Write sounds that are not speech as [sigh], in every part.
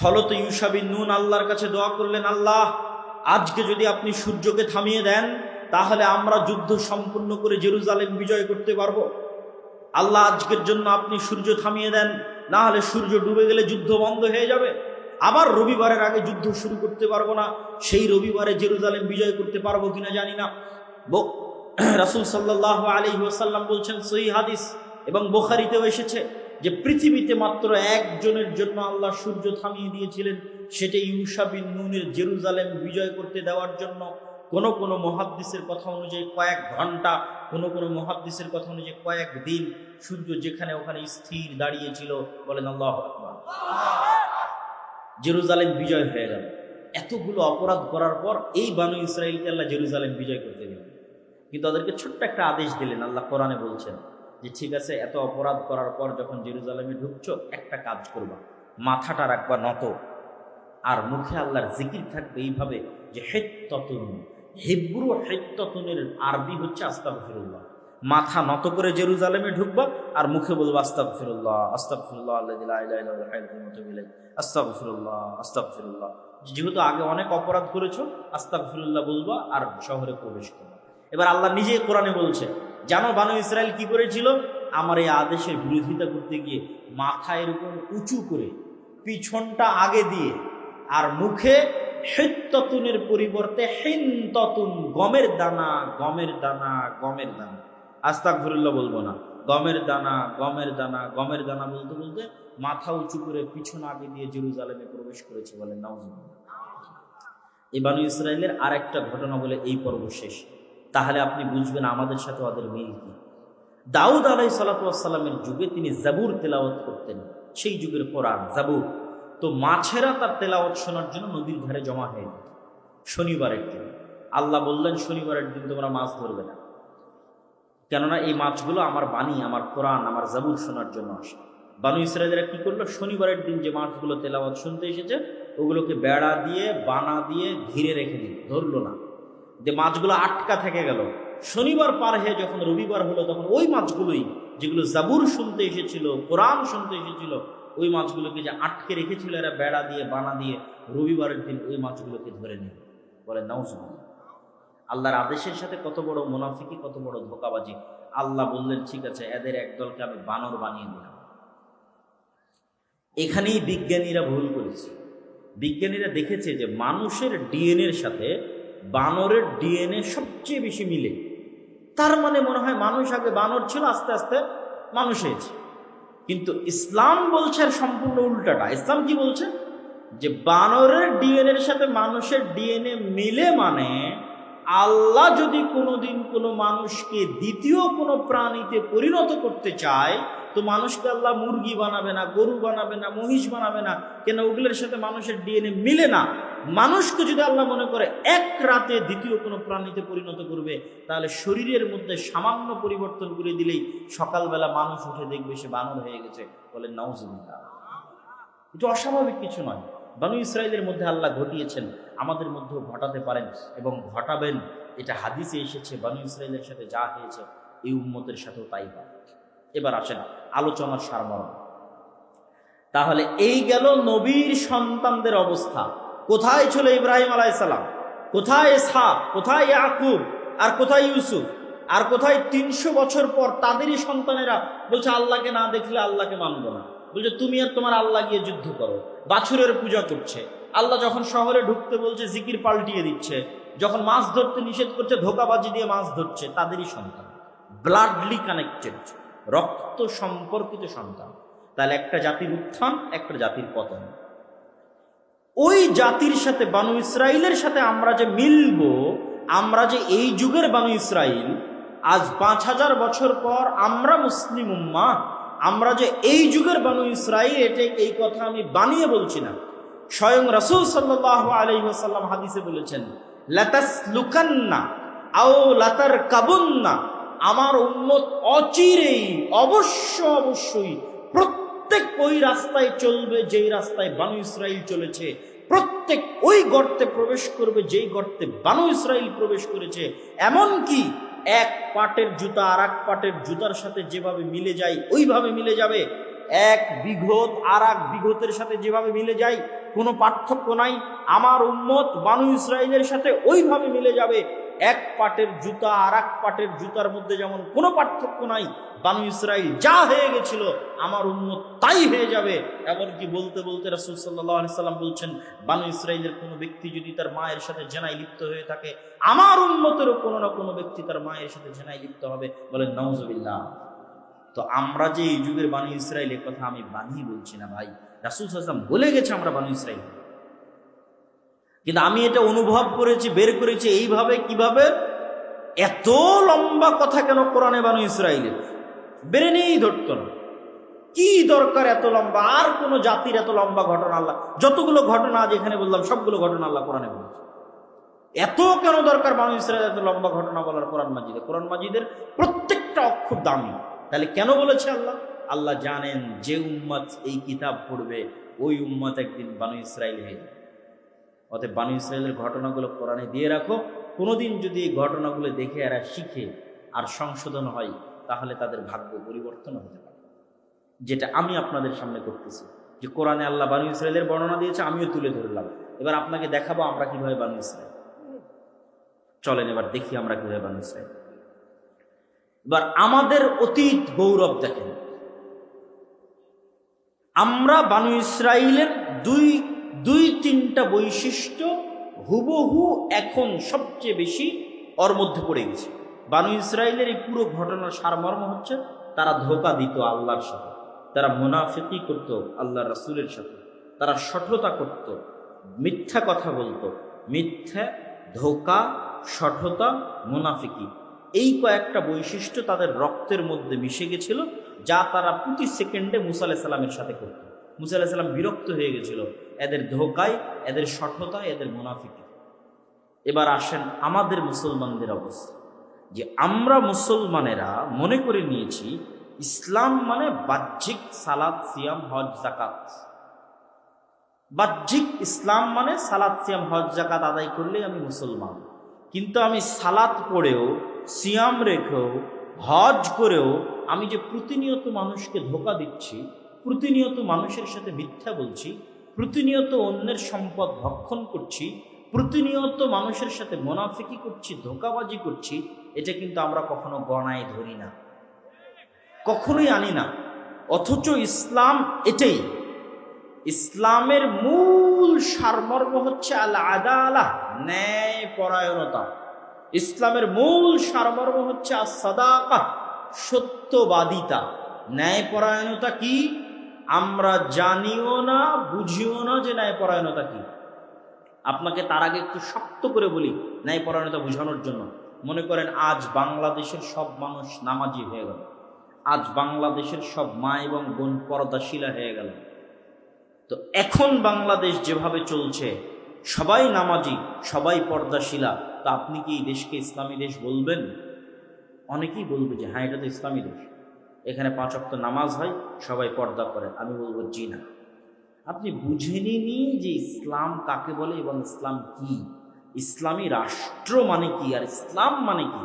ফলত ইউসাবিন নুন আল্লাহর কাছে দোয়া করলেন, আল্লাহ, আজকে যদি আপনি সূর্যকে থামিয়ে দেন, তাহলে আমরা যুদ্ধ সম্পূর্ণ করে জেরুজালেম বিজয় করতে পারব। আল্লাহ, আজকের জন্য আপনি সূর্য থামিয়ে দেন, না হলে সূর্য ডুবে গেলে যুদ্ধ বন্ধ হয়ে যাবে। আবার রবিবারের আগে যুদ্ধ শুরু করতে পারব না, সেই রবিবারে জেরুজালেম বিজয় করতে পারব কিনা জানি না। [clears throat] রাসূল সাল্লাহ আলী ওসাল্লাম বলছেন সহি হাদিস এবং বোখারিতেও এসেছে। যে পৃথিবীতে মাত্র একজনের জন্য আল্লাহ সূর্য থামিয়ে দিয়েছিলেন সেটা ইউসাবিন নুনের জেরুজালেম বিজয় করতে দেওয়ার জন্য। কোন কোন মহাদ্দিসের কথা অনুযায়ী কয়েক ঘণ্টা, কোন কোন মহাদ্দিসের কথা অনুযায়ী কয়েক দিন সূর্য যেখানে ওখানে স্থির দাঁড়িয়েছিল। বলেন আল্লাহ জেরুজালেম বিজয় হয়ে গেল। এতগুলো অপরাধ করার পর এই বানু ইসরায়েলকে আল্লাহ জেরুজালেম বিজয় করতে গেলেন কিন্তু তাদেরকে ছোট্ট একটা আদেশ দিলেন, আল্লাহ কোরআনে বলছেন যে ঠিক আছে, এত অপরাধ করার পর যখন জেরুজালেমে ঢুকছো, একটা কাজ করবা। মাথাটা রাখবা নত। আর মুখে আল্লাহর জিকির থাকবে এইভাবে যে হেত্ততুন। হেব্রু হেত্ততুনের আরবি হচ্ছে আস্তাগফিরুল্লাহ। মাথা নত করে জেরুজালেমে ঢুকবা আর মুখে বলব হাইয়ুল কাইয়্যুম আস্তাগফিরুল্লাহ আস্তাগফিরুল্লাহ। যেহেতু আগে অনেক অপরাধ করেছ, আস্তাগফিরুল্লাহ বলবা আর শহরে প্রবেশ করবা। এবার আল্লাহ নিজেই কোরআনে বলছে জানো, বানু ইসরায়েল কি করেছিল? আমার এই আদেশের বিরোধিতা করতে গিয়ে মাথা এরকম উঁচু করে পিছনটা আগে দিয়ে আর মুখে হেত্ততুনের পরিবর্তে হেন্ততুন, গমের দানা গমের দানা গমের দানা। আস্তা আস্তাগফিরুল্লাহ বলব না। গমের দানা গমের দানা গমের দানা বলতে বলতে মাথা উঁচু করে পিছন আগে দিয়ে জেরুজালেমে প্রবেশ করেছে বলেন নাউজুবিল্লাহ। বানু ইসরায়েলের আর একটা ঘটনা বলে এই পর্ব শেষ। তাহলে আপনি বুঝবেন আমাদের সাথে ওদের মিল কি। দাউদ আলাই সালাতামের যুগে তিনি জাবুর তেলাওয়াত করতেন। সেই যুগের কোরআন, জাবুর। তো মাছেরা তার তেলাওয়াত শোনার জন্য নদীর ধারে জমা হয়ে শনিবারের দিন। আল্লাহ বললেন, শনিবারের দিন তোমরা মাছ ধরবে না। কেননা এই মাছগুলো আমার বাণী, আমার কোরআন, আমার জাবুর শোনার জন্য আসে। বানু ইসরায়েলরা কি করল? শনিবারের দিন যে মাছগুলো তেলাওয়াত শুনতে এসেছে, ওগুলোকে বেড়া দিয়ে, বানা দিয়ে ঘিরে রেখে দিল। ধরলো না। যে মাছগুলো আটকা থেকে গেল। শনিবার পার হয়ে যখন রবিবার হলো, তখন ওই মাছগুলোই, যেগুলো জাবুর শুনতে এসেছিল, কোরআন শুনতে এসেছিল, ওই মাছগুলোকে যে আটকে রেখেছিল এরা বেড়া দিয়ে, বানা দিয়ে, রবিবারের দিন ওই মাছগুলোকে ধরে নিল। বলে, নাউজুবিল্লাহ। আল্লাহর আদেশের সাথে কত বড় মুনাফিকি, কত বড় ধোকাবাজি। আল্লাহ বললেন, ঠিক আছে, এদের একদলকে আমি বানর বানিয়ে দিলাম। এখানেই বিজ্ঞানীরা ভুল করেছে। বিজ্ঞানীরা দেখেছে যে মানুষের ডিএনএর সাথে বানরের ডিএনএ সবচেয়ে বেশি মিলে। তার মানে মনে হয় মানুষ আগে বানর ছিল, আস্তে আস্তে মানুষ হয়েছে। কিন্তু ইসলাম বলছে সম্পূর্ণ উল্টাটা। ইসলাম কি বলছে? যে বানরের ডিএনএর সাথে মানুষের ডিএনএ মিলে মানে আল্লাহ যদি কোনোদিন কোনো মানুষকে দ্বিতীয় কোনো প্রাণীতে পরিণত করতে চায়, তো মানুষকে আল্লাহ মুরগি বানাবে না, গরু বানাবে না, মহিষ বানাবে না, কেন ওগুলোর সাথে মানুষের ডিএনএ মিলে না? মানুষকে যদি আল্লাহ মনে করে এক রাতে দ্বিতীয় কোনো প্রাণীতে পরিণত করবে, তাহলে শরীরের মধ্যে সামান্য পরিবর্তন করে দিলেই সকালবেলা মানুষ উঠে দেখবে সে বানর হয়ে গেছে। বলে, নাউজুবিল্লাহ। এটা অস্বাভাবিক কিছু নয়। বানু ইসরায়েলের মধ্যে আল্লাহ ঘটিয়েছেন, আমাদের মধ্যেও ঘটাতে পারেন এবং ঘটাবেন। এটা হাদিসে এসেছে, বানু ইসরায়েলের সাথে যা হয়েছে, এই উম্মতের সাথেও তাই হয়। এবার আসেন আলোচনার সারমর্ম। তাহলে এই গেল নবীর সন্তানদের অবস্থা। কোথায় ছিল ইব্রাহিম আলাইসালাম? কোথায় ইসহাক? কোথায় ইয়াকুব? আর কোথায় ইউসুফ? আর কোথায় তিনশো বছর পর তাদেরই সন্তানেরা বলছে, আল্লাহকে না দেখলে আল্লাহকে মানব না। বলছে, তুমি আর তোমার আল্লাহ গিয়ে যুদ্ধ করো। বাছুরের পূজা করছে। আল্লাহ যখন শহরে ঢুকতে বলছে, জিকির পাল্টিয়ে দিচ্ছে, যখন মাছ ধরতে নিষেধ করছে, ধোকাবাজি দিয়ে মাছ ধরছে, তাদেরই সন্তান। ব্লাডলি কানেক্টেড রক্ত সম্পর্কিত সন্তান। তাহলে একটা জাতির উত্থান, একটা জাতির পতন। ওই জাতির সাথে বানু ইসরায়েলের সাথে আমরা যে মিলব, আমরা যে এই যুগের বানু ইসরায়েল আজ পাঁচ হাজার বছর পর আমরা মুসলিম উম্মা আমরা যে এই যুগের বানু ইসরায়েল এটা এই কথা আমি বানিয়ে বলছি না। স্বয়ং রসুল সাল্লাহ আলহিহাসাল্লাম হাদিসে বলেছেন লুকান্না আও লাতার কাবুন্না আমার উন্মত অচিরেই, অবশ্য অবশ্যই প্রত্যেক ওই রাস্তায় চলবে, যেই রাস্তায় বানু ইসরায়েল চলেছে, প্রত্যেক ওই গর্তে প্রবেশ করবে, যেই গর্তে বানু ইসরায়েল প্রবেশ করেছে এমন কি এক পাটের জুতা আর এক পাটের জুতার সাথে যেভাবে মিলে যায় ওইভাবে মিলে যাবে। এক বিঘত আর এক বিঘতের সাথে যেভাবে মিলে যায়, কোনো পার্থক্য নাই। আমার উম্মত বানু ইসরায়েলের সাথে ওইভাবে মিলে যাবে। এক পাটের জুতা আর এক পাটের জুতার মধ্যে যেমন কোনো পার্থক্য নাই, বানু ইসরায়েল যা হয়ে গেছিল, আমার উন্মত তাই হয়ে যাবে। এমনকি বলতে বলতে রাসুল সাল্লাহ সাল্লাম বলছেন, বানু ইসরায়েলের কোনো ব্যক্তি যদি তার মায়ের সাথে জেনায় লিপ্ত হয়ে থাকে, আমার উন্মতেরও কোনো না কোনো ব্যক্তি তার মায়ের সাথে জেনায় লিপ্ত হবে। বলেন নওয়াজবিল্লাহ তো আমরা যে এই যুগের বানু ইসরায়েলের কথা আমি বানিয়ে বলছি না ভাই। রাসুল সাল্লাম বলে গেছে আমরা বানু ইসরায়েল কিন্তু আমি এটা অনুভব করেছি, বের করেছি এইভাবে, কীভাবে? এত লম্বা কথা কেন কোরআনে বানু ইসরায়েলের বেড়ে নিয়েই ধরতো না। কি দরকার এত লম্বা? আর কোন জাতির এত লম্বা ঘটনা আল্লাহ, যতগুলো ঘটনা আজ এখানে বললাম, সবগুলো ঘটনা আল্লাহ কোরআনে বলেছে। এত কেন দরকার বানু ইসরায়েল এত লম্বা ঘটনা বলার কোরআন মাজিদে? কোরআন মাজিদের প্রত্যেকটা অক্ষর দামি। তাহলে কেন বলেছে আল্লাহ? আল্লাহ জানেন যে উম্মত এই কিতাব পড়বে, ওই উম্মত একদিন বানু ইসরায়েল হয়ে যাবে। অতএব বানু ইসরায়েলের ঘটনাগুলো কোরআনে দিয়ে রাখো। কোনোদিন যদি এই ঘটনাগুলো দেখে এরা শিখে আর সংশোধন হয়, তাহলে তাদের ভাগ্য পরিবর্তন হতে পারে। যেটা আমি আপনাদের সামনে করতেছি। যে কোরআনে আল্লাহ বানু ইসরায়েলের বর্ণনা দিয়েছে, আমিও তুলে ধরলাম। এবার আপনাকে দেখাবো আমরা কীভাবে বানু ইসরায়েল চলেন এবার দেখি আমরা কীভাবে বানু ইসরায়েল এবার আমাদের অতীত গৌরব দেখেন। আমরা বানু ইসরায়েলের দুই দুই তিনটা বৈশিষ্ট্য হুবহু এখন সবচেয়ে বেশি ওর মধ্যে পড়ে গেছে। বানু ইসরায়েলের এই পুরো ঘটনার সারমর্ম হচ্ছে তারা ধোকা দিত আল্লাহর সাথে। তারা মুনাফিকি করত আল্লাহ রাসুলের সাথে। তারা সঠতা করত, মিথ্যা কথা বলতো। মিথ্যা, ধোকা, সঠতা, মুনাফিকি। এই কয়েকটা বৈশিষ্ট্য তাদের রক্তের মধ্যে মিশে গেছিল, যা তারা প্রতি সেকেন্ডে মুসা আলাহিসাল্লামের সাথে করত। মুসা আলাহিসাল্লাম বিরক্ত হয়ে গেছিল, এদের ধোকায়, এদের সঠতা এদের মুনাফিকি। এবার আসেন আমাদের মুসলমানদের অবস্থা, যে আমরা মুসলমানেরা মনে করে নিয়েছি, ইসলাম মানে বাহ্যিক সালাদ সিয়াম, হজ জাকাত বাহ্যিক ইসলাম মানে সালাদ সিয়াম, হজ জাকাত আদায় করলেই আমি মুসলমান। কিন্তু আমি সালাত পড়েও সিয়াম রেখেও, হজ করেও আমি যে প্রতিনিয়ত মানুষকে ধোকা দিচ্ছি, প্রতিনিয়ত মানুষের সাথে মিথ্যা বলছি, প্রতিনিয়ত অন্যের সম্পদ ভক্ষণ করছি, প্রতিনিয়ত মানুষের সাথে মোনাফিকি করছি, ধোকাবাজি করছি, এটা কিন্তু আমরা কখনো গণায় ধরি না। কখনোই আনি না। অথচ ইসলাম এটাই। ইসলামের মূল সারমর্ম হচ্ছে আল আদালা ন্যায় পরায়ণতা ইসলামের মূল সারমর্ম হচ্ছে সাদাকা সত্যবাদিতা। ন্যায় পরায়ণতা কি? আমরা জানিও না, বুঝিও না যে ন্যায় পরায়ণতা কি। আপনাকে তার আগে একটু শক্ত করে বলি ন্যায় পরায়ণতা বোঝানোর জন্য। মনে করেন, আজ বাংলাদেশের সব মানুষ নামাজি হয়ে গেল। আজ বাংলাদেশের সব মা এবং বোন পর্দাশীলা হয়ে গেল। তো এখন বাংলাদেশ যেভাবে চলছে, সবাই নামাজি, সবাই পর্দাশীলা। তা আপনি কি এই দেশকে ইসলামী দেশ বলবেন? অনেকেই বলবে যে হ্যাঁ এটা তো ইসলামী দেশ। এখানে পাঁচ অক্ত নামাজ হয়, সবাই পর্দা করে। আমি বলব, জি না। আপনি বুঝে নিনি যে ইসলাম কাকে বলে এবং ইসলাম কি? ইসলামী রাষ্ট্র মানে কি আর ইসলাম মানে কি?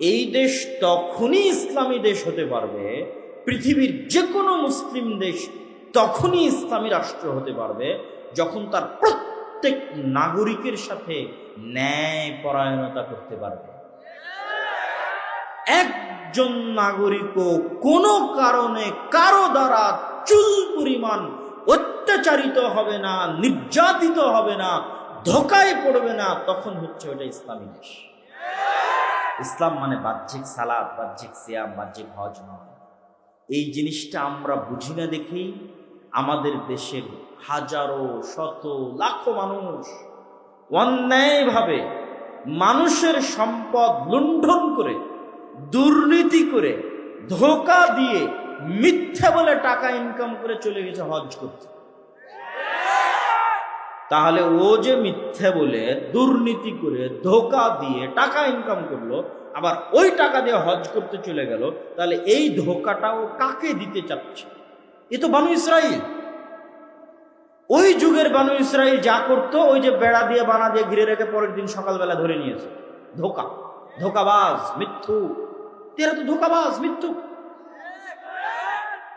এই দেশ তখনই ইসলামী দেশ হতে পারবে, পৃথিবীর যে কোনো মুসলিম দেশ তখনই ইসলামী রাষ্ট্র হতে পারবে, যখন তার প্রত্যেক নাগরিকের সাথে ন্যায় পরায়ণতা করতে পারবে। একজন নাগরিকও কোনো কারণে কারও দ্বারা চুল পরিমাণ অত্যাচারিত হবে না, নির্যাতিত হবে না, ধোকায় পড়বে না, তখন হচ্ছে ওটা ইসলামী দেশ। ইসলাম মানে বাহ্যিক সালাদ বাহ্যিক সিয়াম, বাহ্যিক হজ এই জিনিসটা আমরা বুঝি না দেখেই আমাদের দেশের হাজারো, শত, লাখো মানুষ অন্যায়ভাবে মানুষের সম্পদ লুণ্ঠন করে, দুর্নীতি করে, ধোকা দিয়ে মিথ্যা বলে টাকা ইনকাম করে চলে গেছে হজ করতে। তাহলে ও যে মিথ্যে বলে, দুর্নীতি করে, ধোকা দিয়ে টাকা ইনকাম করল, আবার ওই টাকা দিয়ে হজ করতে চলে গেল, তাহলে এই ধোকাটা ও কাকে দিতে চাচ্ছে? এ তো বানু ইসরাইল। ওই যুগের বানু ইসরাইল যা করতো, ওই যে বেড়া দিয়ে বানা দিয়ে ঘিরে রেখে পরের দিন সকালবেলা ধরে নিয়েছে। ধোকা, ধোকাবাজ, মিথ্যু। তেরা তো ধোকাবাজ, মিথ্যু।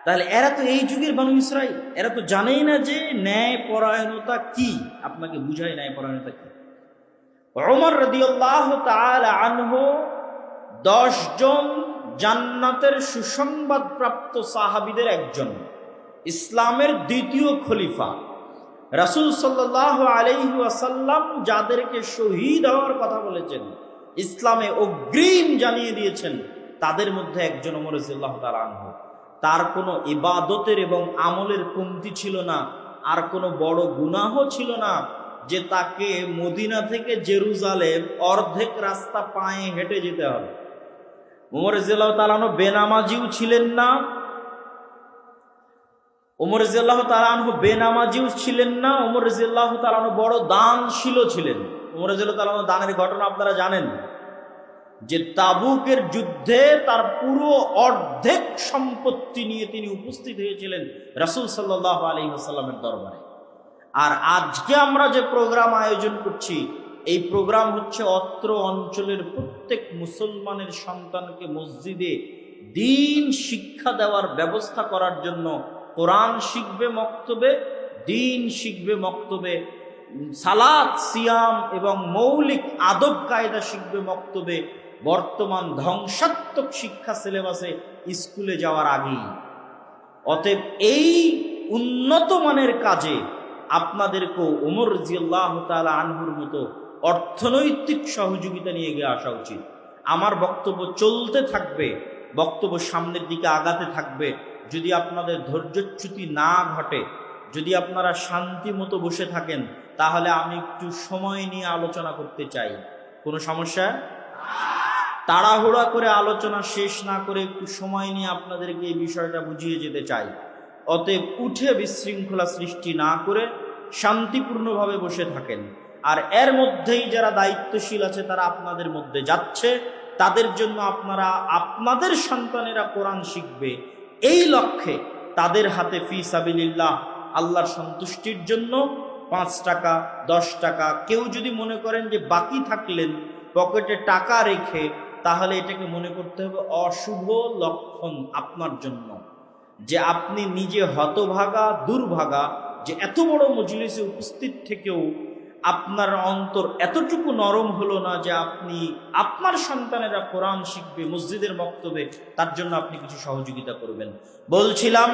তাহলে এরা তো এই যুগের বানু ইসরাইল। এরা তো জানেই না যে ন্যায় পরায়ণতা কি। আপনাকে বুঝায় ন্যায় পরায়ণতা কি। ওমর রদিয়াল্লাহ আনহু দশ জন জান্নাতের সুসংবাদ প্রাপ্ত সাহাবিদের একজন। ইসলামের দ্বিতীয় খলিফা। রাসূল সাল্লাল্লাহু আলাইহি ওয়াসাল্লাম যাদেরকে শহীদ হওয়ার কথা বলেছেন, ইসলামে অগ্রিম জানিয়ে দিয়েছেন, তাদের মধ্যে একজন ওমর রাদিয়াল্লাহু তাআলা আনহু। তার কোনো ইবাদতের এবং আমলের কমতি ছিল না, আর কোনো বড় গুনাহ ছিল না যে তাকে মদিনা থেকে জেরুজালেম অর্ধেক রাস্তা পায়ে হেঁটে যেতে হবে। উমর জিল্লাহ তালানো বেনামাজিও ছিলেন না উমর জিল্লাহ তালানহ বেনামাজিও ছিলেন না উমর জিল্লাহ তালানো বড় দানশীল ছিলেন। উমর জিল্লাহ তালানো দানের ঘটনা আপনারা জানেন যে তাবুকের যুদ্ধে তার পুরো অর্ধেক সম্পত্তি নিয়ে তিনি উপস্থিত হয়েছিলেন রাসুল সাল্লাহ আলী আসাল্লামের দরবারে। আর আজকে আমরা যে প্রোগ্রাম আয়োজন করছি, এই প্রোগ্রাম হচ্ছে অত্র অঞ্চলের প্রত্যেক মুসলমানের সন্তানকে মসজিদে দিন শিক্ষা দেওয়ার ব্যবস্থা করার জন্য কোরআন শিখবে মক্তবে, দিন শিখবে মক্তবে সালাদ সিয়াম এবং মৌলিক আদব কায়দা শিখবে মক্তবে, বর্তমান ধ্বংসাত্মক শিক্ষা সিলেবাসে স্কুলে যাওয়ার আগেই। অতএব এই উন্নত মানের কাজে আপনাদেরকেও ওমর জিয়াল্লাহ তালা আনহুর মতো অর্থনৈতিক সহযোগিতা নিয়ে গিয়ে আসা উচিত। আমার বক্তব্য চলতে থাকবে, বক্তব্য সামনের দিকে আগাতে থাকবে যদি আপনাদের ধৈর্যচ্যুতি না ঘটে, যদি আপনারা শান্তি মতো বসে থাকেন, তাহলে আমি একটু সময় নিয়ে আলোচনা করতে চাই। কোনো সমস্যা? তাড়াহুড়া করে আলোচনা শেষ না করে একটু সময় নিয়ে আপনাদেরকে এই বিষয়টা বুঝিয়ে যেতে চাই। অতএব উঠে বিশৃঙ্খলা সৃষ্টি না করে শান্তিপূর্ণভাবে বসে থাকেন। আর এর মধ্যেই যারা দায়িত্বশীল আছে, তারা আপনাদের মধ্যে যাচ্ছে। তাদের জন্য আপনারা, আপনাদের সন্তানেরা কোরআন শিখবে। এই লক্ষ্যে তাদের হাতে ফি সাবিলিল্লাহ, আল্লাহর সন্তুষ্টির জন্য পাঁচ টাকা, দশ টাকা। কেউ যদি মনে করেন যে বাকি থাকলেন, পকেটে টাকা রেখে, তাহলে এটাকে মনে করতে হবে অশুভ লক্ষণ আপনার জন্য। যে আপনি নিজে হতভাগা, দুর্ভাগা, যে এত বড় মজলিসে উপস্থিত থেকেও আপনার অন্তর এতটুকু নরম হলো না যে আপনি আপনার সন্তানেরা কোরআন শিখবে, মসজিদের বক্তব্যে তার জন্য আপনি কিছু সহযোগিতা করবেন। বলছিলাম,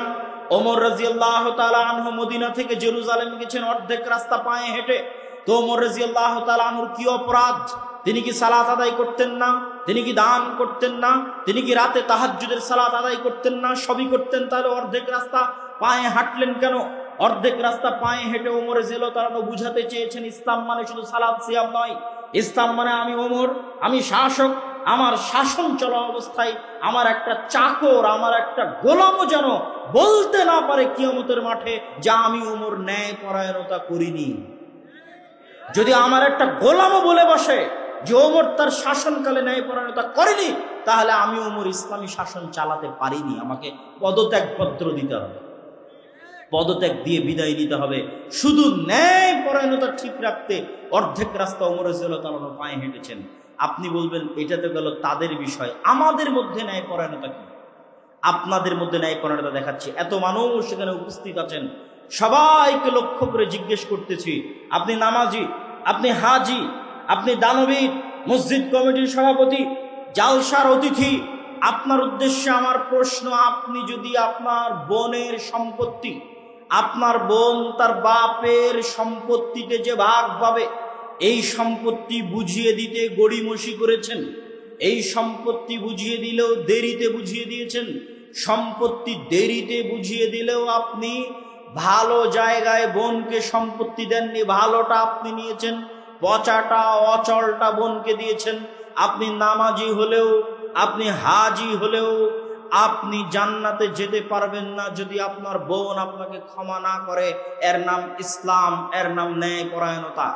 ওমর রাজিয়াল্লাহ তালা আনহু মদিনা থেকে জেরুজালেম গেছেন, অর্ধেক রাস্তা পায়ে হেঁটে। তো ওমর রাজিয়াল্লাহ তালা আনহুর কি অপরাধ? তিনি কি সালাত আদায় করতেন না? তিনি কি দান করতেন না? তিনি কি রাতে তাহাজ্জুদের সালাত আদায় করতেন না? সবই করতেন, তাহলে অর্ধেক রাস্তা পায়ে হাঁটলেন কেন? অর্ধেক রাস্তা পায়ে হেঁটে ওমরে জেলো তারা বুঝাতে চেয়েছেন, ইসলাম মানে শুধু সালাদ সিয়াম নয়। ইসলাম মানে আমি ওমর, আমি শাসক, আমার শাসন চলা অবস্থায় আমার একটা চাকর, আমার একটা গোলামও যেন বলতে না পারে কিয়মতের মাঠে যা আমি ওমর ন্যায় পরায়ণতা করিনি। যদি আমার একটা গোলামও বলে বসে যে ওমর তার শাসনকালে ন্যায় পরায়ণতা করেনি, তাহলে আমি ওমর ইসলামী শাসন চালাতে পারিনি। আমাকে পদত্যাগপত্র দিতে হবে। পদত্যাগ দিয়ে বিদায় নিতে হবে। শুধু ন্যায় পরায়ণতা ঠিক রাখতে অর্ধেক রাস্তা ওমর তালানো পায়ে হেঁটেছেন। আপনি বলবেন, এটা তো গেল তাদের বিষয়। আমাদের মধ্যে ন্যায় পরায়ণতা কি? আপনাদের মধ্যে ন্যায় পরায়ণতা দেখাচ্ছে। এত মানুষ সেখানে উপস্থিত আছেন। সবাইকে লক্ষ্য করে জিজ্ঞেস করতেছি, আপনি নামাজি? আপনি হাজি? আপনি দানবীর? মসজিদ কমিটির সভাপতি? জালসার অতিথি? আপনার উদ্দেশ্যে আমার প্রশ্ন, আপনি যদি আপনার বোনের সম্পত্তি আপনার বোন তার বাপের সম্পত্তিতে যে ভাগ পাবে, এই সম্পত্তি বুঝিয়ে দিতে গড়িমসি করেছেন। এই সম্পত্তি বুঝিয়ে দিলেও দেরিতে বুঝিয়ে দিয়েছেন। সম্পত্তি দেরিতে বুঝিয়ে দিলেও আপনি ভালো জায়গায় বোনকে সম্পত্তি দেননি, ভালোটা আপনি নিয়েছেন, পচাটা, অচলটা বোনকে দিয়েছেন। আপনি নামাজি হলেও, আপনি হাজি হলেও আপনি জান্নাতে যেতে পারবেন না যদি আপনার বোন আপনাকে ক্ষমা না করে। এর নাম ইসলাম, এর নাম ন্যায় পরায়ণতা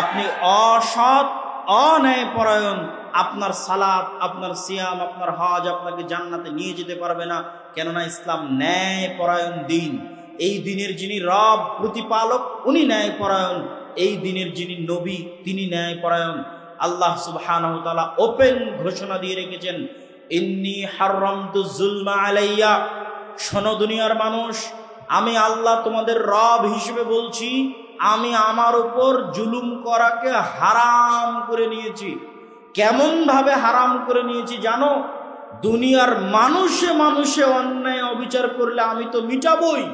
আপনি অসৎ অন্যায় পরায়ণ আপনার সালাদ আপনার সিয়াম, আপনার হজ আপনাকে জান্নাতে নিয়ে যেতে পারবে না। কেননা ইসলাম ন্যায় পরায়ণ দিন। এই দিনের যিনি রব, প্রতিপালক, উনি ন্যায় পরায়ণ এই দিনের যিনি নবী, তিনি ন্যায় পরায়ণ আল্লাহ তাআলা ওপেন ঘোষণা দিয়ে রেখেছেন ইন্নি হাররামতু যুলমা আলাইয়া। শোনো দুনিয়ার মানুষ, আমি আল্লাহ তোমাদের রব হিসেবে বলছি, আমি আমার উপর জুলুম করাকে হারাম করে নিয়েছি। কেমন ভাবে হারাম করে নিয়েছি জানো? দুনিয়ার মানুষে মানুষে অন্যায় অবিচার করলে আমি তো মিটাবই।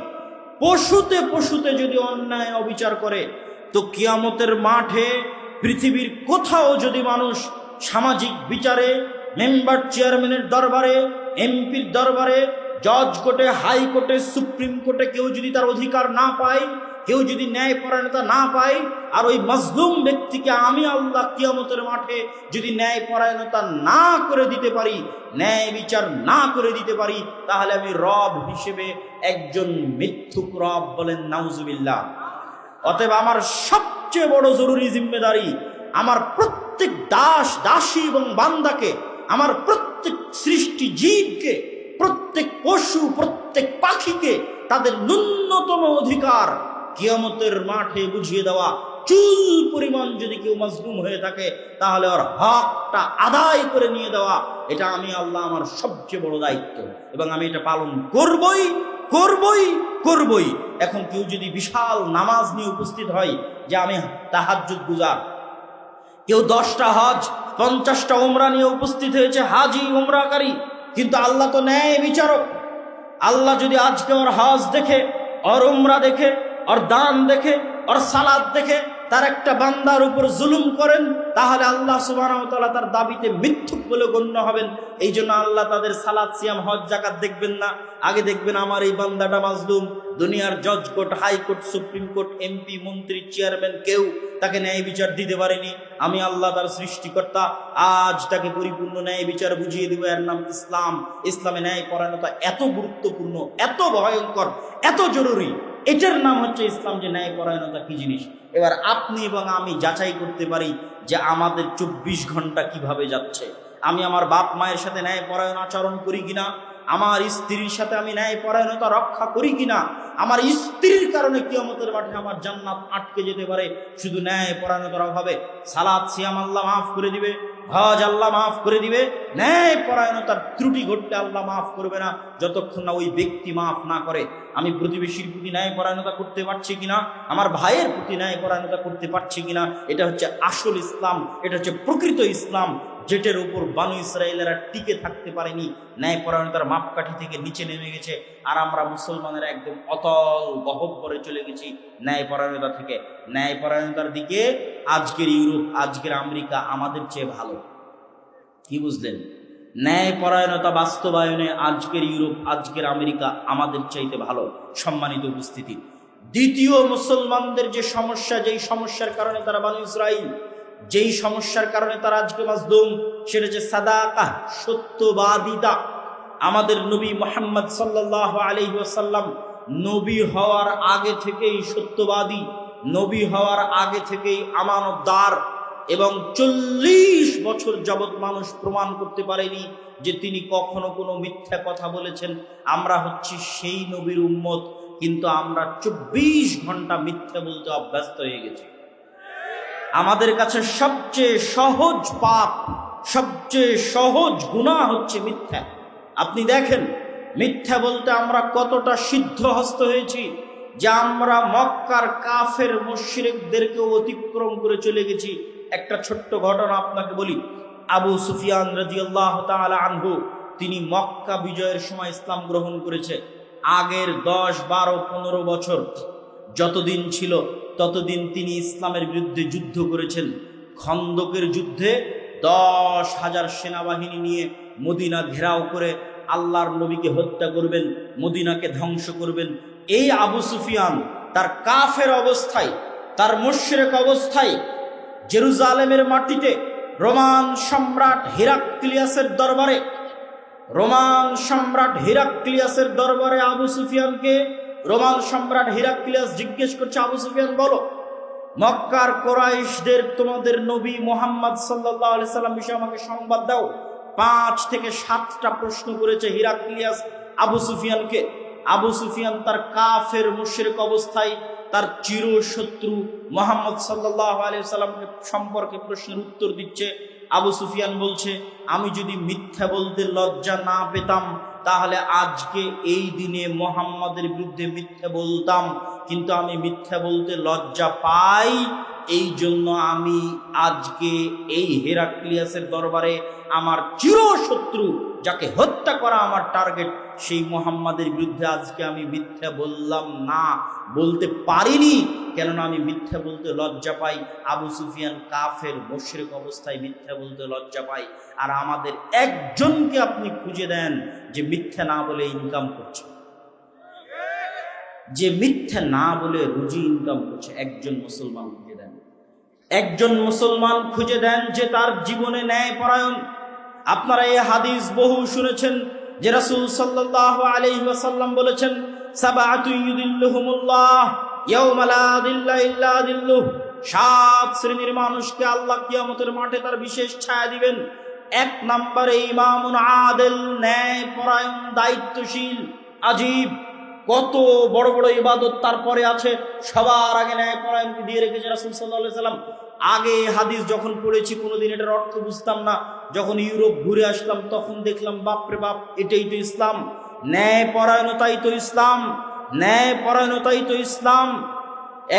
পশুতে পশুতে যদি অন্যায় অবিচার করে, তো কিয়ামতের মাঠে পৃথিবীর কোথাও যদি মানুষ সামাজিক বিচারে মেম্বার চেয়ারম্যানের দরবারে, এমপির দরবারে, জজ কোর্টে হাইকোর্টে সুপ্রিম কোর্টে কেউ যদি তার অধিকার না পায়, কেউ যদি ন্যায়পরায়ণতা না পায়, আর ওই মজলুম ব্যক্তিকে আমি আল্লাহ কিয়ামতের মাঠে যদি ন্যায়পরায়ণতা না করে দিতে পারি, ন্যায় বিচার না করে দিতে পারি, তাহলে আমি রব হিসেবে একজন মিথ্যুক রব বলেন, নাউজুবিল্লাহ। অতএব আমার সবচেয়ে বড় জরুরি জিম্মেদারি, আমার প্রত্যেক দাস, দাসী এবং বান্দাকে আমার প্রত্যেক সৃষ্টি জীবকে, প্রত্যেক পশু, প্রত্যেক পাখিকে তাদের ন্যূনতম অধিকার কিয়ামতের মাঠে বুঝিয়ে দেওয়া। চুল পরিমাণ যদি কেউ মজলুম হয়ে থাকে, তাহলে ওর হকটা আদায় করে নিয়ে দেওয়া। এটা আমি আল্লাহ আমার সবচেয়ে বড় দায়িত্ব এবং আমি এটা পালন করবই করবই করবই। এখন কেউ যদি বিশাল নামাজ নিয়ে উপস্থিত হয়, যে আমি তাহাজ্জুদ গুজার, কেউ দশটা হজ পঞ্চাশটা উমরা নিয়ে উপস্থিত হয়েছে, হাজি উমরাকারী। কিন্তু আল্লাহ তো ন্যায় বিচারক। আল্লাহ যদি আজকে ওর হজ দেখে, ওর উমরা দেখে, ওর দান দেখে, ওর সালাদ দেখে তার একটা বান্দার উপর জুলুম করেন, তাহলে আল্লাহ সুবাহ তার দাবিতে মিথ্যুক বলে গণ্য হবেন। এই জন্য আল্লাহ তাদের সালাদ সিয়াম, হজ জাকাত দেখবেন না। আগে দেখবেন আমার এই বান্দাটা মাজলুম। দুনিয়ার জজ court high court supreme court, MP, মন্ত্রী, চেয়ারম্যান কেউ তাকে ন্যায় বিচার দিতে পারেনি। আমি আল্লাহ তার সৃষ্টিকর্তা। আজ তাকে পরিপূর্ণ ন্যায় বিচার বুঝিয়ে দেবো। এর নাম ইসলাম। ইসলামে ন্যায় পরায়ণতা এত গুরুত্বপূর্ণ, এত ভয়ঙ্কর, এত জরুরি। এটার নাম হচ্ছে ইসলাম যে ন্যায় পরায়ণতা কি জিনিস? এবার আপনি এবং আমি যাচাই করতে পারি যে আমাদের চব্বিশ ঘণ্টা কীভাবে যাচ্ছে। আমি আমার বাপ মায়ের সাথে ন্যায় পরায়ণ আচরণ করি কিনা? আমার স্ত্রীর সাথে আমি ন্যায় পরায়ণতা রক্ষা করি কিনা? আমার স্ত্রীর কারণে কিয়মতের মাঠে আমার জান্নাত আটকে যেতে পারে। শুধু ন্যায় পরায়ণতার অভাবে সালাদ, সিয়াম আল্লাহ মাফ করে দিবে। হজ আল্লাহ মাফ করে দিবে। ন্যায় পরায়ণতার ত্রুটি ঘটলে আল্লাহ মাফ করবে না। যতক্ষণ না ওই ব্যক্তি মাফ না করে, আমি প্রতিবেশীর প্রতি ন্যায় পরায়ণতা করতে পারছি কিনা, আমার ভাইয়ের প্রতি ন্যায় পরায়ণতা করতে পারছি কিনা, এটা হচ্ছে আসল ইসলাম, এটা হচ্ছে প্রকৃত ইসলাম। যেটার উপর বানু ইসরায়েলেরা টিকে থাকতে পারেনি। ন্যায় পরায়ণতার মাপকাঠি থেকে নিচে নেমে গেছে। আর আমরা মুসলমানেরা একদম অতল গহব্বরে চলে গেছি ন্যায় পরায়ণতা থেকে। ন্যায় পরায়ণতার দিকে আজকের ইউরোপ, আজকের আমেরিকা আমাদের চেয়ে ভালো। কি বুঝলেন? ন্যায় পরায়ণতা বাস্তবায়নে আজকের ইউরোপ, আজকের আমেরিকা আমাদের চাইতে ভালো। সম্মানিত উপস্থিতি। দ্বিতীয় মুসলমানদের যে সমস্যা, যেই সমস্যার কারণে তারা বানু ইসরাইল যেই সমস্যার কারণে তারা আজকে মাজলুম, সেটা হচ্ছে সাদাকা, সত্যবাদিতা। আমাদের নবী মোহাম্মদ সাল্লাহ আলহি ওয়াসাল্লাম নবী হওয়ার আগে থেকেই সত্যবাদী, নবী হওয়ার আগে থেকেই আমানতদার এবং চল্লিশ বছর যাবৎ মানুষ প্রমাণ করতে পারেনি যে তিনি কখনো কোনো মিথ্যা কথা বলেছেন। আমরা হচ্ছি সেই নবীর উম্মত, কিন্তু আমরা চব্বিশ ঘণ্টা মিথ্যা বলতে অভ্যস্ত হয়ে গেছি। আমাদের কাছে সবচেয়ে সহজ পাপ, সবচেয়ে সহজ গুণা হচ্ছে মিথ্যা। আপনি দেখেন, মিথ্যা বলতে আমরা কতটা সিদ্ধহস্ত হয়েছি যে আমরা মক্কার কাফের মুশরিকদেরকেও অতিক্রম করে চলে গেছি। একটা ছোট্ট ঘটনা আপনাকে বলি। আবু সুফিয়ান রাজিয়াল্লাহ তাআলা আনহু, তিনি মক্কা বিজয়ের সময় ইসলাম গ্রহণ করেছে। আগের দশ, বারো, পনেরো বছর যতদিন ছিল ততদিন তিনি ইসলামের বিরুদ্ধে যুদ্ধ করেছেন। খন্দকের যুদ্ধে দশ হাজার সেনাবাহিনী নিয়ে মদিনা ঘেরাও করে আল্লাহর নবীকে হত্যা করবেন, মদিনাকে ধ্বংস করবেন। এই আবু সুফিয়ান তার কাফের অবস্থায়, তার মুশরেক অবস্থায় জেরুজালেমের মাটিতে রোমান সম্রাট হিরাক্লিয়াসের দরবারে, রোমান সম্রাট হিরাক্লিয়াসের দরবারে আবু সুফিয়ানকে রোমান সম্রাট হিরাক্লিয়াস জিজ্ঞেস করছে, আবু সুফিয়ান, বলো, মক্কার কোরাইশদের তোমাদের নবী মোহাম্মদ সাল্লাহ আলি সাল্লাম বিষয়ে আমাকে সংবাদ দাও। পাঁচ থেকে সাতটা প্রশ্ন করেছে হিরাক্লিয়াস আবু সুফিয়ানকে। আবু সুফিয়ান তার কাফের মুশরিক অবস্থায় তার চির শত্রু মোহাম্মদ সাল্লাহ আলি সাল্লামকে সম্পর্কে প্রশ্নের উত্তর দিচ্ছে। আবু সুফিয়ান বলছে, আমি যদি মিথ্যা বলতে লজ্জা না পেতাম তাহলে আজকে এই দিনে মোহাম্মদের বিরুদ্ধে মিথ্যা বলতাম কিন্তু আমি মিথ্যা বলতে লজ্জা পাই। এই জন্য আমি আজকে এই হেরাক্লিয়াসের দরবারে আমার চিরশত্রু, যাকে হত্যা করা আমার টার্গেট, সেই মোহাম্মদের বিরুদ্ধে আজকে আমি মিথ্যা বললাম না। বলতে পারিনি, কেননা আমি মিথ্যা বলতে লজ্জা পাই। আবু সুফিয়ান কাফের মোশরেক অবস্থায় মিথ্যা বলতে লজ্জা পাই আর আমাদের একজনকে আপনি খুঁজে দেন যে মিথ্যা না বলে ইনকাম করছে। যে মিথ্যা না বলে রুজি ইনকাম করছে, একজন মুসলমান খুঁজে দেন। একজন মুসলমান খুঁজে দেন যে তার জীবনে ন্যায় পরায়ণ আপনারা এই হাদিস বহু শুনেছেন যে রাসূল সাল্লাল্লাহু আলাইহি ওয়াসাল্লাম বলেছেন সাত শ্রেণির মানুষকে আল্লাহ কিয়ামতের মাঠে তার বিশেষ ছায়া দিবেন। এক নম্বরে ইমামুন আদেল ন্যায় পরায়ণ দায়িত্বশীল, আজীব। কত বড় বড় ইবাদত তারপরে আছে, সবার আগে ন্যায় পরায়ণকে দিয়ে রেখেছে রাসুল সাল্লাহ সাল্লাম আগে হাদিস যখন পড়েছি, কোনোদিন এটার অর্থ বুঝতাম না। যখন ইউরোপ ঘুরে আসলাম, তখন দেখলাম, বাপরে বাপ, এটাই তো ইসলাম। ন্যায় পরায়ণতাই তো ইসলাম। ন্যায় পরায়ণতাই তো ইসলাম।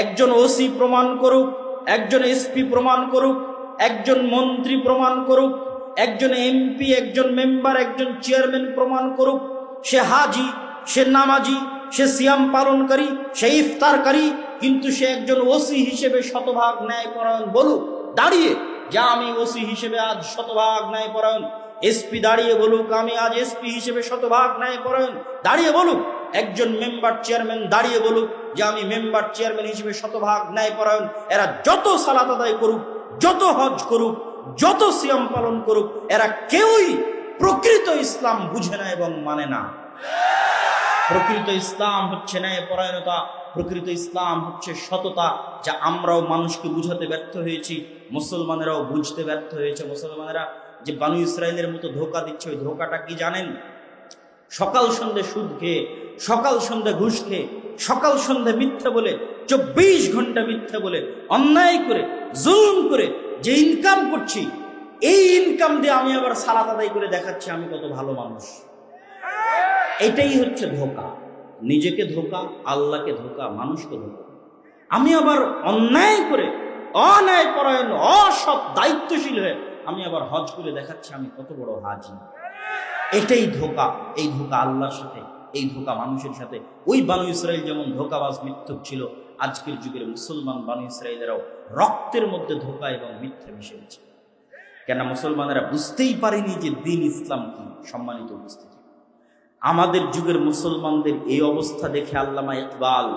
একজন ওসি প্রমাণ করুক, একজন এসপি প্রমাণ করুক, একজন মন্ত্রী প্রমাণ করুক, একজন এমপি, একজন মেম্বার, একজন চেয়ারম্যান প্রমাণ করুক। সে হাজি, সে নামাজি সে সিয়াম পালনকারী সে ইফতারকারী কিন্তু সে একজন ওসি হিসেবে শতভাগ ন্যায়পরায়ণ বলুক, দাঁড়িয়ে, যা আমি ওসি হিসেবে আজ শতভাগ ন্যায়পরায়ণ। এসপি দাঁড়িয়ে বলুক, আমি আজ এসপি হিসেবে শতভাগ ন্যায় ন্যায়পরায়ণ। দাঁড়িয়ে বলুক, একজন মেম্বার চেয়ারম্যান দাঁড়িয়ে বলুক, যে আমি মেম্বার চেয়ারম্যান হিসেবে শতভাগ ন্যায়পরায়ণ। এরা যত সালাত আদায় করুক, যত হজ করুক, যত সিয়াম পালন করুক, এরা কেউই প্রকৃত ইসলাম বুঝে না এবং মানে না। প্রকৃত ইসলাম হচ্ছে ন্যায় পরায়ণতা, প্রকৃত ইসলাম হচ্ছে সততা, যা আমরাও মানুষকে বুঝাতে ব্যর্থ হয়েছি, মুসলমানেরাও বুঝতে ব্যর্থ হয়েছে। মুসলমানেরা যে বানু ইসরায়েলের মতো ধোকা দিচ্ছে, ওই ধোকাটা কি জানেন? সকাল সন্ধে সুদ খেয়ে, সকাল সন্ধে ঘুষ খেয়ে, সকাল সন্ধে মিথ্যে বলে, চব্বিশ ঘণ্টা মিথ্যে বলে, অন্যায় করে, জুলুম করে যে ইনকাম করছি, এই ইনকাম দিয়ে আমি আবার সালাত আদায় করে দেখাচ্ছি, আমি কত ভালো মানুষ। এটাই হচ্ছে ধোকা। নিজেকে ধোকা, আল্লাহকে ধোকা, মানুষকে ধোকা। আমি আবার অন্যায় করে অন্যায় পরায়ণ অসৎ, দায়িত্বশীল হয়ে আমি আবার হজ করে দেখাচ্ছি আমি কত বড় হাজি। এটাই ধোকা, এই ধোকা আল্লাহর সাথে, এই ধোকা মানুষের সাথে। ওই বানু ইসরায়েল যেমন ধোকাবাজ মিথ্যুক ছিল, আজকের যুগের মুসলমান বানু ইসরায়েলেরাও রক্তের মধ্যে ধোকা এবং মিথ্যা মিশে গেছে। কেন মুসলমানেরা বুঝতেই পারেনি যে দিন ইসলাম কি, সম্মানিত উপস্থিতি। আমাদের যুগের মুসলমানদের এই অবস্থা দেখে আল্লামা ইকবাল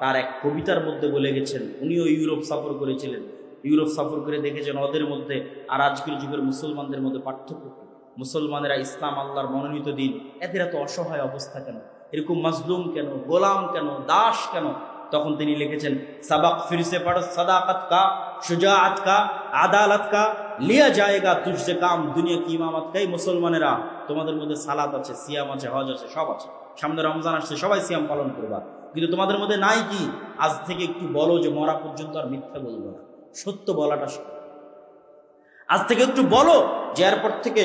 তার এক কবিতার মধ্যে বলে গেছেন, উনিও ইউরোপ সফর করেছিলেন। ইউরোপ সফর করে দেখেছেন ওদের মধ্যে আর আজকের যুগের মুসলমানদের মধ্যে পার্থক্য? মুসলমানেরা ইসলাম, আল্লাহর মনোনীত দিন, এদের এত অসহায় অবস্থা কেন? এরকম মাজলুম কেন? গোলাম কেন? দাস কেন? তখন তিনি লিখেছেন, সাবাক ফিরসে পড়, সাদাকত কা সুজাআত কা, আদালত কা লিয়া জায়েগা তুঝসে কাম, দুনিয়া কি ইমামত? কাই মুসলমানেরা, তোমাদের মধ্যে সালাত আছে, সিয়াম আছে, হজ আছে, সব আছে। সামনে রমজান আসছে, সবাই সিয়াম পালন করবা। কিন্তু তোমাদের মধ্যে নাই কি? আজ থেকে একটু বলো যে মরা পর্যন্ত আর মিথ্যা বলব না। সত্য বলাটা। আজ থেকে একটু বলো যে এরপর থেকে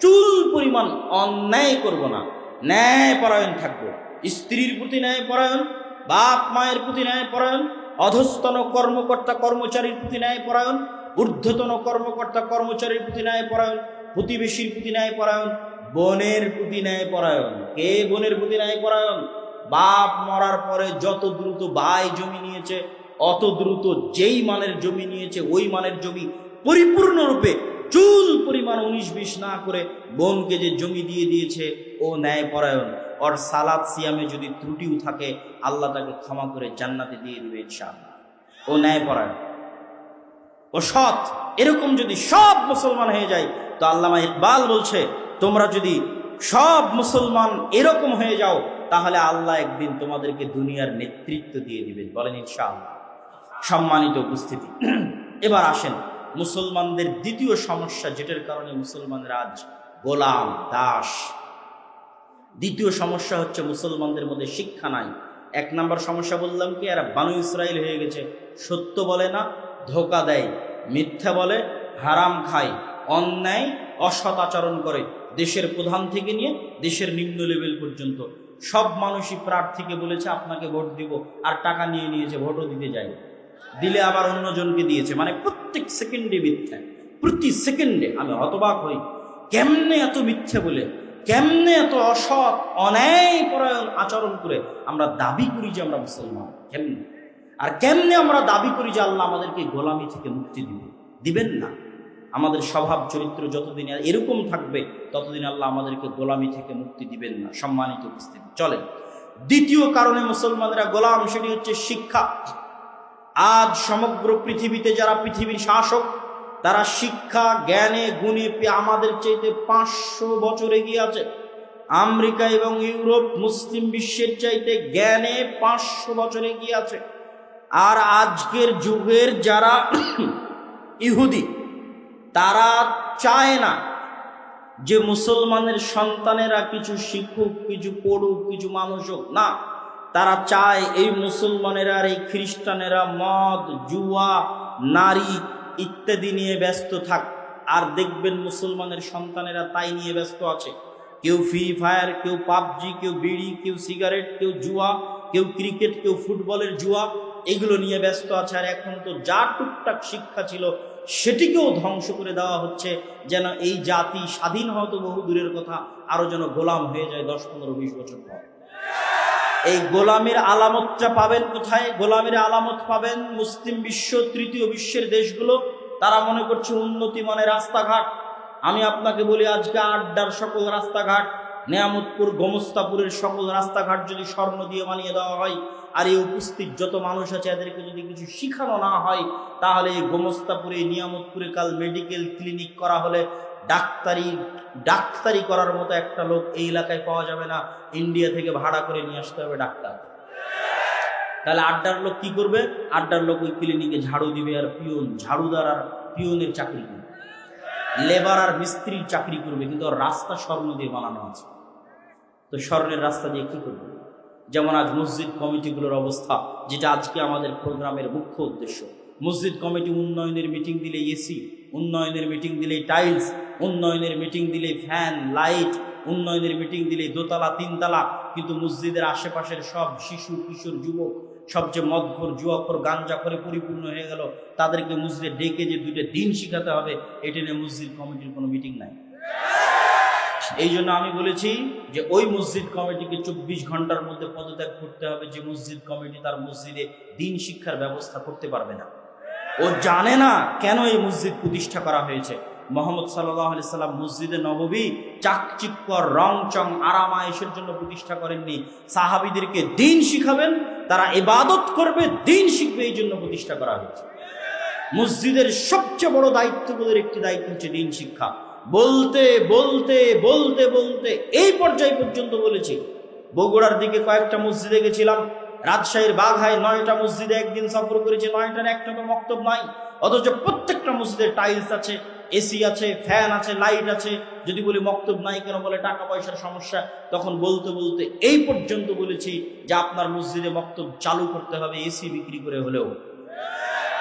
চুল পরিমাণ অন্যায় করব না। ন্যায় পরায়ণ থাকব। স্ত্রীর প্রতি ন্যায় পরায়ণ বাপ মায়ের প্রতি ন্যায় পরায়ণ অধস্তন কর্মকর্তা কর্মচারীর প্রতি ন্যায় পরায়ণ ঊর্ধ্বতন কর্মকর্তা কর্মচারীর প্রতি ন্যায় পরায়ণ, প্রতিবেশীর প্রতি ন্যায় পরায়ণ, বোনের প্রতি ন্যায় পরায়ণ। কে বোনের প্রতি ন্যায় পরায়ণ? বাপ মরার পরে যত দ্রুত ভাই জমি নিয়েছে, অত দ্রুত যেই মানের জমি নিয়েছে, ওই মানের জমি পরিপূর্ণরূপে চুল পরিমাণ উনিশ বিশ না করে বোনকে যে জমি দিয়ে দিয়েছে, ও ন্যায় পরায়ণ। ওর সালাদ সিয়ামে যদি ত্রুটিও থাকে, আল্লাহ তাকে ক্ষমা করে জান্নাতে দিয়ে দেবে ইনশাআল্লাহ। ও ন্যায় পরায়ণ। ও সৎ। এরকম যদি সব মুসলমান হয়ে যায়, তো আল্লামা ইকবাল বলছে, তোমরা যদি সব মুসলমান এরকম হয়ে যাও, তাহলে আল্লাহ একদিন তোমাদেরকে দুনিয়ার নেতৃত্ব দিয়ে দিবেন। বলেন ইনশাআল্লাহ। সম্মানিত উপস্থিতি। [clears throat] এবার আসেন, মুসলমানদের দ্বিতীয় সমস্যা, যেটার কারণে মুসলমানরা আজ গোলাম, দাস। দ্বিতীয় সমস্যা হচ্ছে মুসলমানদের মধ্যে শিক্ষা নাই। এক নম্বর সমস্যা বললাম কি, এরা বানু ইসরায়েল হয়ে গেছে। সত্য বলে না, ধোকা দেয়। মিথ্যা বলে, হারাম খায়, অন্যায়, অসৎ আচরণ করে দেশের প্রধান থেকে নিয়ে দেশের নিম্ন লেভেল পর্যন্ত। সব মানুষই প্রার্থীকে বলেছে, আপনাকে ভোট দিব। আর টাকা নিয়ে নিয়েছে, ভোটও দিতে যায় দিলে আবার অন্যজনকে দিয়েছে মানে প্রত্যেক সেকেন্ডে মিথ্যা। প্রতি সেকেন্ডে আমি হতবাক হই। কেমনে এত মিথ্যে বলে, কেমনে এত অসৎ, অন্যায় পরায়ণ আচরণ করে আমরা দাবি করি যে আমরা মুসলমান? কেমনে? আর কেমনে আমরা দাবি করি যে আল্লাহ আমাদেরকে গোলামি থেকে মুক্তি দিবে? দিবেন না। আমাদের স্বভাব, চরিত্র যতদিন এরকম থাকবে, ততদিন আল্লাহ আমাদেরকে গোলামি থেকে মুক্তি দিবেন না। সম্মানিত উপস্থিতি। চলেন। দ্বিতীয় কারণে মুসলমানেরা গোলাম, সেটি হচ্ছে শিক্ষা। আজ সমগ্র পৃথিবীতে যারা পৃথিবীর শাসক, তারা শিক্ষা, জ্ঞানে, গুণে আমাদের চাইতে পাঁচশো বছর এগিয়ে আছে। আমেরিকা এবং ইউরোপ, মুসলিম বিশ্বের চাইতে জ্ঞানে পাঁচশো বছর এগিয়ে আছে। আর আজকের যুগের যারা ইহুদি, তারা চায় না যে মুসলমানের সন্তানেরা কিছু শিখুক, কিছু পড়ুক, কিছু মানুষ হোক। না, তারা চায় এই মুসলমানেরা আর এই খ্রিস্টানেরা মদ, জুয়া, নারী ইত্যাদি নিয়ে ব্যস্ত থাক। আর দেখবেন মুসলমানের সন্তানেরা তাই নিয়ে ব্যস্ত আছে। কেউ ফ্রি ফায়ার, কেউ পাবজি, কেউ বিড়ি, কেউ সিগারেট, কেউ জুয়া কেউ ক্রিকেট, কেউ ফুটবলের জুয়া, এগুলো নিয়ে ব্যস্ত আছে। আর এখন তো যা টুকটাক শিক্ষা ছিল, সেটিকেও ধ্বংস করে দেওয়া হচ্ছে। যেন এই জাতি স্বাধীন হয়তো বহু দূরের কথা আরও যেন গোলাম হয়ে যায় দশ, পনেরো, বিশ বছর পর। এই গোলামের আলামতটা পাবেন কোথায়? গোলামের আলামত পাবেন মুসলিম বিশ্ব, তৃতীয় বিশ্বের দেশগুলো। তারা মনে করছে উন্নতি মানে রাস্তাঘাট। আমি আপনাকে বলি, আজকে আড্ডার সকল রাস্তাঘাট নেয়ামতপুর গোমস্তাপুরের সকল রাস্তাঘাট যদি স্বর্ণ দিয়ে বানিয়ে দেওয়া হয়, আর এই উপস্থিত যত মানুষ আছে এদেরকে যদি কিছু শিখানো না হয়, তাহলে এই গোমস্তাপুরে, নিয়ামতপুরে কাল মেডিকেল ক্লিনিক করা হলে ডাক্তারি ডাক্তারি করার মতো একটা লোক এই এলাকায় পাওয়া যাবে না। ইন্ডিয়া থেকে ভাড়া করে নিয়ে আসতে হবে ডাক্তার। তাহলে আড্ডার লোক কি করবে? আড্ডার লোক ওই ক্লিনিকে ঝাড়ু দিবে আর পিয়ন, ঝাড়ুদার আর পিয়নের চাকরি করবে। লেবার আর মিস্ত্রির চাকরি করবে, কিন্তু রাস্তা স্বর্ণ দিয়ে বানানো আছে। তো স্বর্ণের রাস্তা দিয়ে কি করবে? যেমন আজ মসজিদ কমিটিগুলোর অবস্থা, যেটা আজকে আমাদের প্রোগ্রামের মুখ্য উদ্দেশ্য। মসজিদ কমিটি উন্নয়নের মিটিং দিলে এসি, উন্নয়নের মিটিং দিলে টাইলস উন্নয়নের মিটিং দিলে ফ্যান লাইট উন্নয়নের মিটিং দিলে দোতলা, তিনতলা, কিন্তু মসজিদের আশেপাশের সব শিশু, কিশোর, যুবক, সবচেয়ে মদখোর, জুয়াখোর গাঞ্জা করে পরিপূর্ণ হয়ে গেল। তাদেরকে মসজিদে ডেকে যে দুইটা দিন শিখাতে হবে, এটা নিয়ে মসজিদ কমিটির কোনো মিটিং নাই। এই জন্য আমি বলেছি যে ওই মসজিদ কমিটিকে চব্বিশ ঘণ্টার মধ্যে পদত্যাগ করতে হবে। যে মসজিদ কমিটি তার মসজিদে দিন শিক্ষার ব্যবস্থা করতে পারবে না। ও জানে না কেন এই মসজিদ প্রতিষ্ঠা করা হয়েছে। মোহাম্মদ সাল্লাম মসজিদে নববী চাকচিক্কর রং চং আরামায়েশের জন্য প্রতিষ্ঠা করেননি। সাহাবিদেরকে দিন শিখাবেন, তারা ইবাদত করবে, দিন শিখবে, এই জন্য প্রতিষ্ঠা করা হয়েছে। মসজিদের সবচেয়ে বড় দায়িত্বগুলোর একটি দায়িত্ব হচ্ছে দিন শিক্ষা। বলতে বলতে বলতে বলতে, এই পর্যায় পর্যন্ত বলেছি। বগুড়ার দিকে কয়েকটা মসজিদে গেছিলাম। রাজশাহীর বাঘায় নয়টা মসজিদে একদিন সফর করেছি, নয়টার একটা তো মক্তব নাই। অথচ প্রত্যেকটা মসজিদে টাইলস আছে, এসি আছে, ফ্যান আছে, লাইট আছে। যদি বলি মক্তব নাই কেন বলে টাকা পয়সার সমস্যা, তখন বলতে বলতে এই পর্যন্ত বলেছি যে আপনার মসজিদে মক্তব চালু করতে হবে, এসি বিক্রি করে হলেও।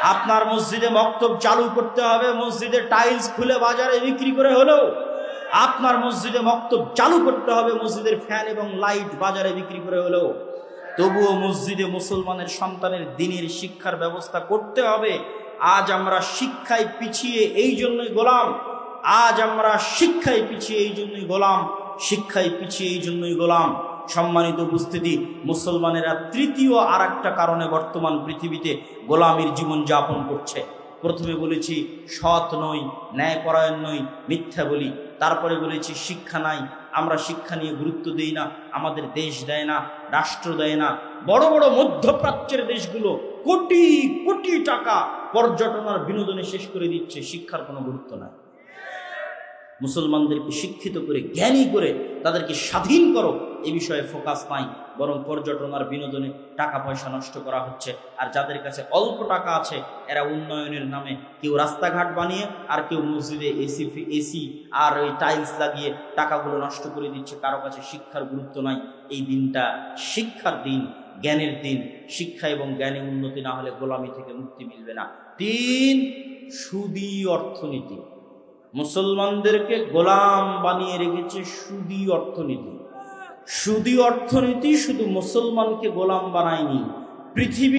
আপনার মসজিদে মক্তব চালু করতে হবে, মসজিদে টাইলস খুলে বাজারে বিক্রি করে হলেও আপনার মসজিদে মক্তব চালু করতে হবে, মসজিদের ফ্যান এবং লাইট বাজারে বিক্রি করে হলেও। তবুও মসজিদে মুসলমানের সন্তানের দিনের শিক্ষার ব্যবস্থা করতে হবে। আজ আমরা শিক্ষায় পিছিয়ে এই জন্যই গোলাম, আজ আমরা শিক্ষায় পিছিয়ে এই জন্যই গোলাম, শিক্ষায় পিছিয়ে এই জন্যই গোলাম। সম্মানিত উপস্থিতি, মুসলমানেরা তৃতীয় আর একটা কারণে বর্তমান পৃথিবীতে গোলামীর জীবন যাপন করছে। প্রথমে বলেছি, সৎ নই, ন্যায়পরায়ণ নই, মিথ্যা বলি। তারপরে বলেছি, শিক্ষা নাই। আমরা শিক্ষা নিয়ে গুরুত্ব দিই না, আমাদের দেশ দেয় না, রাষ্ট্র দেয় না। বড় বড় মধ্যপ্রাচ্যের দেশগুলো কোটি কোটি টাকা পর্যটন আর বিনোদনে শেষ করে দিচ্ছে, শিক্ষার কোনো গুরুত্ব নাই। মুসলমানদেরকে শিক্ষিত করে, জ্ঞানী করে তাদেরকে স্বাধীন করো। এ বিষয়ে ফোকাস নাই, বরং পর্যটন আর বিনোদনে টাকা পয়সা নষ্ট করা হচ্ছে। আর যাদের কাছে অল্প টাকা আছে, এরা উন্নয়নের নামে কেউ রাস্তাঘাট বানিয়ে আর কেউ মসজিদে এসি এসি আর ওই টাইলস লাগিয়ে টাকাগুলো নষ্ট করে দিচ্ছে, কারও কাছে শিক্ষার গুরুত্ব নাই। এই দিনটা শিক্ষার দিন, জ্ঞানের দিন। শিক্ষা এবং জ্ঞানে উন্নতি না হলে গোলামি থেকে মুক্তি মিলবে না। তিন, সুদী অর্থনীতি। মুসলমানদেরকে গোলাম বানিয়ে রেখেছে সুদি অর্থনীতি। সুদি অর্থনীতি শুধু মুসলমানকে গোলাম বানায়নি। পৃথিবী